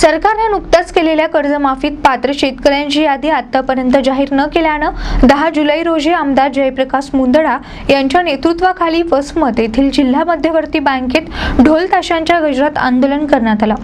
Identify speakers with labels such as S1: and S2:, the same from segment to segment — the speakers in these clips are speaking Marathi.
S1: सरकारने नुकत्याच केलेल्या कर्जमाफीत पात्र शेतकऱ्यांची यादी आतापर्यंत जाहीर न केल्यानं दहा जुलै रोजी आमदार जयप्रकाश मुंदडा यांच्या नेतृत्वाखाली वसमत येथील जिल्हा मध्यवर्ती बँकेत ढोल ताशांच्या गजरात आंदोलन करण्यात आलं.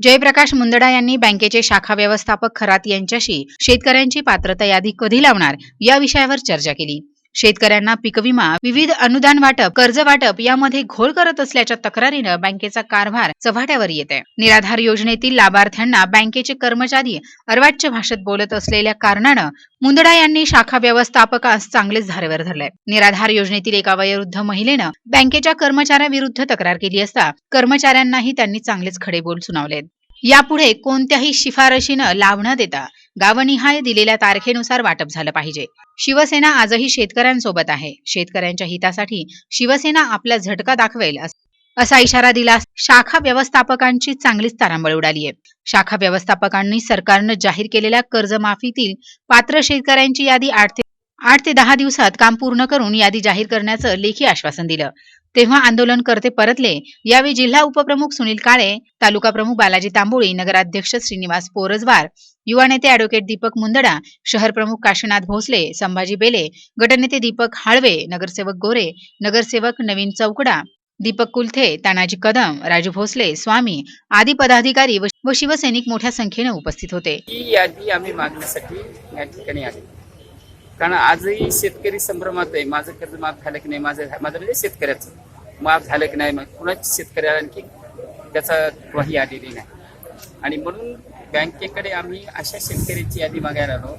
S2: जयप्रकाश मुंदडा यांनी बँकेचे शाखा व्यवस्थापक खरात यांच्याशी शेतकऱ्यांची पात्रता यादी कधी लावणार या विषयावर चर्चा केली. शेतकऱ्यांना पीकविमा विविध अनुदान वाटप कर्ज वाटप यामध्ये घोळ करत असल्याच्या तक्रारीनं बँकेचा कारभार चव्हाट्यावर येत आहे. निराधार योजनेतील लाभार्थ्यांना बँकेचे कर्मचारी अर्वाच्य भाषेत बोलत असलेल्या कारणानं मुंदडा यांनी शाखा व्यवस्थापकास चांगलेच धारेवर धरलंय. निराधार योजनेतील एका वयोवृद्ध महिलेनं बँकेच्या कर्मचाऱ्याविरुद्ध तक्रार केली असता कर्मचाऱ्यांनाही त्यांनी चांगलेच खडे बोल सुनावलेत. यापुढे कोणत्याही शिफारशीनं लाभ न देता गावनिहाय दिलेल्या तारखेनुसार वाटप झालं पाहिजे. शिवसेना आजही शेतकऱ्यांसोबत आहे. शेतकऱ्यांच्या हितासाठी शिवसेना आपला झटका दाखवेल असा इशारा दिला शाखा व्यवस्थापकांची चांगलीच तारांबळ उडाली आहे. शाखा व्यवस्थापकांनी सरकारनं जाहीर केलेल्या कर्जमाफीतील पात्र शेतकऱ्यांची यादी आठ ते आठ ते दहा दिवसात काम पूर्ण करून यादी जाहीर करण्याचं लेखी आश्वासन दिलं. तेव्हा आंदोलनकर्ते परतले. यावेळी जिल्हा उपप्रमुख सुनील काळे तालुका प्रमुख बालाजी तांबोळी नगराध्यक्ष श्रीनिवास पोरजवार युवा नेते अॅडव्होकेट दीपक मुंदडा शहर प्रमुख काशीनाथ भोसले संभाजी बेले गटनेते दीपक हाळवे नगरसेवक गोरे नगरसेवक नवीन चौकडा दीपक कुलथे तानाजी कदम राजू भोसले स्वामी आदी पदाधिकारी व व शिवसैनिक मोठ्या संख्येने उपस्थित होते.
S3: ही यादी आम्ही मागण्यासाठी या ठिकाणी आले कारण आजही शेतकरी संभ्रमात आहे. माझं कर्ज माफ झालं की नाही माझं माझं म्हणजे शेतकऱ्याचं. माफ झालं की नाही मग कुणाच शेतकऱ्याला आणखी? त्याचा ग्वाही आलेली नाही. आणि म्हणून बँकेकडे आम्ही अशा शेतकऱ्याची यादी मागायला आलो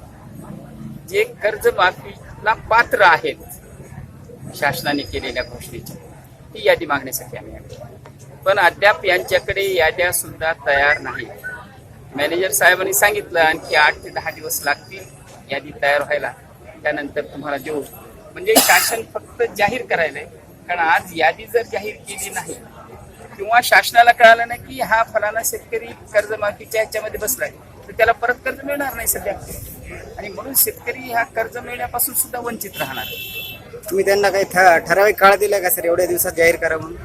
S3: जे कर्जमाफीला पात्र आहेत शासनाने केलेल्या घोषणेची ती यादी मागण्यासाठी आम्ही आलो. पण अद्याप यांच्याकडे याद्या सुद्धा तयार नाही. मॅनेजर साहेबांनी सांगितलं आणखी आठ ते दहा दिवस लागतील यादी तयार व्हायला. त्यानंतर तुम्हाला देऊ म्हणजे शासन फक्त जाहीर करायला कारण आज यादी जर जाहीर केली नाही किंवा शासनाला कळालं नाही की हा फलाना शेतकरी कर्जमाफीच्या ह्याच्यामध्ये बसलाय तर त्याला परत कर्ज मिळणार नाही सध्या. आणि म्हणून शेतकरी हा कर्ज मिळण्यापासून सुद्धा वंचित राहणार.
S4: तुम्ही त्यांना काही ठराविक काळ दिला का सर एवढ्या दिवसात जाहीर करा म्हणून?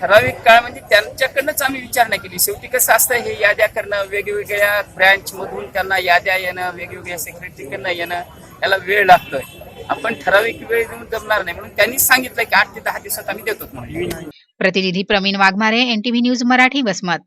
S3: ठराविक काळ म्हणजे त्यांच्याकडनंच आम्ही विचारणा केली. शेवटी कसं असतं हे याद्या करणं वेगवेगळ्या ब्रँच मधून त्यांना याद्या येणं वेगवेगळ्या सेक्रेटरीकडनं येणं याला वेळ लागतोय. आपण ठराविक वेळ देऊन जमणार नाही. म्हणून त्यांनीच सांगितलं की आठ ते दहा दिवसात आम्ही देतो म्हणून.
S2: प्रतिनिधी प्रवीण वाघमारे एनटीव्ही न्यूज मराठी वसमत.